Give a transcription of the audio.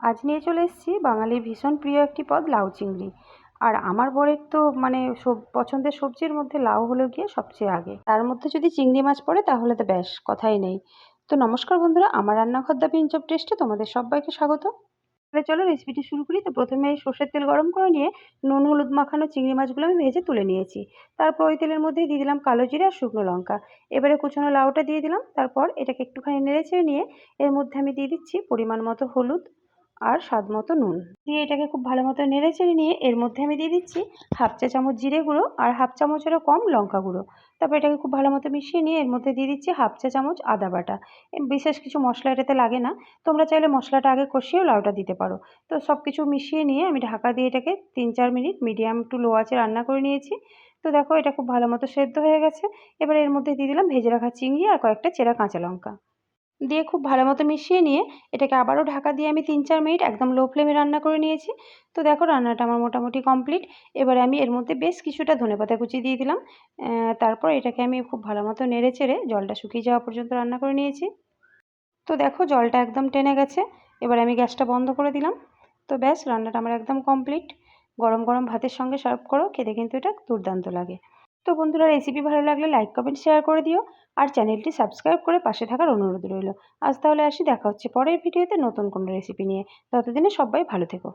আজ নিয়ে চলে এসেছি বাঙালির ভীষণ প্রিয় একটি পদ, লাউ চিংড়ি। আর আমার বরের তো মানে সব, পছন্দের সবজির মধ্যে লাউ হলো গিয়ে সবচেয়ে আগে। তার মধ্যে যদি চিংড়ি মাছ পড়ে তাহলে তো ব্যাস, কথাই নেই। তো নমস্কার বন্ধুরা, আমার রান্নাঘর দ্য পিঞ্চ অফ টেস্টে তোমাদের সবাইকে স্বাগত। তাহলে চলো রেসিপিটি শুরু করি। তো প্রথমে সর্ষের তেল গরম করে নিয়ে নুন, হলুদ মাখানো চিংড়ি মাছগুলো আমি ভেজে তুলে নিয়েছি। তারপর ওই তেলের মধ্যেই দিয়ে দিলাম কালো জিরে আর শুকনো লঙ্কা। এবারে কুচানো লাউটা দিয়ে দিলাম। তারপর এটাকে একটুখানি নেড়ে চেড়ে নিয়ে এর মধ্যে আমি দিয়ে দিচ্ছি পরিমাণ মতো হলুদ আর স্বাদ মতো নুন। দিয়ে এটাকে খুব ভালো মতো নেড়ে চেড়ে নিয়ে এর মধ্যে আমি দিয়ে দিচ্ছি হাফ চা চামচ জিরে গুঁড়ো আর হাফ চামচেরও কম লঙ্কা গুঁড়ো। তারপর এটাকে খুব ভালো মতো মিশিয়ে নিয়ে এর মধ্যে দিয়ে দিচ্ছি হাফ চা চামচ আদা বাটা। বিশেষ কিছু মশলা এটাতে লাগে না। তোমরা চাইলে মশলাটা আগে কষিয়েও লাউটা দিতে পারো। তো সব কিছু মিশিয়ে নিয়ে আমি ঢাকা দিয়ে এটাকে তিন চার মিনিট মিডিয়াম টু লো আঁচে রান্না করে নিয়েছি। তো দেখো এটা খুব ভালো মতো সেদ্ধ হয়ে গেছে। এবার এর মধ্যে দিয়ে দিলাম ভেজে রাখা চিংড়ি আর কয়েকটা চেরা কাঁচা লঙ্কা। দিয়ে খুব ভালো মতো মিশিয়ে নিয়ে এটাকে আবারও ঢাকা দিয়ে আমি তিন চার মিনিট একদম লো ফ্লেমে রান্না করে নিয়েছি। তো দেখো রান্নাটা আমার মোটামুটি কমপ্লিট। এবারে আমি এর মধ্যে বেশ কিছুটা ধনেপাতা কুচি দিয়ে দিলাম। তারপর এটাকে আমি খুব ভালো মতো নেড়ে চেড়ে জলটা শুকিয়ে যাওয়া পর্যন্ত রান্না করে নিয়েছি। তো দেখো জলটা একদম টেনে গেছে। এবার আমি গ্যাসটা বন্ধ করে দিলাম। তো ব্যাস রান্নাটা আমার একদম কমপ্লিট। গরম গরম ভাতের সঙ্গে সার্ভ করো, খেতে কিন্তু এটা দুর্দান্ত লাগে। তো বন্ধুরা রেসিপি ভালো লাগলে লাইক কমেন্ট শেয়ার করে দিও আর চ্যানেলটি সাবস্ক্রাইব করে পাশে থাকার অনুরোধ রইল। আজ তাহলে আসি, দেখা হচ্ছে পরের ভিডিওতে নতুন কোনো রেসিপি নিয়ে। ততদিনে সবাই ভালো থেকো।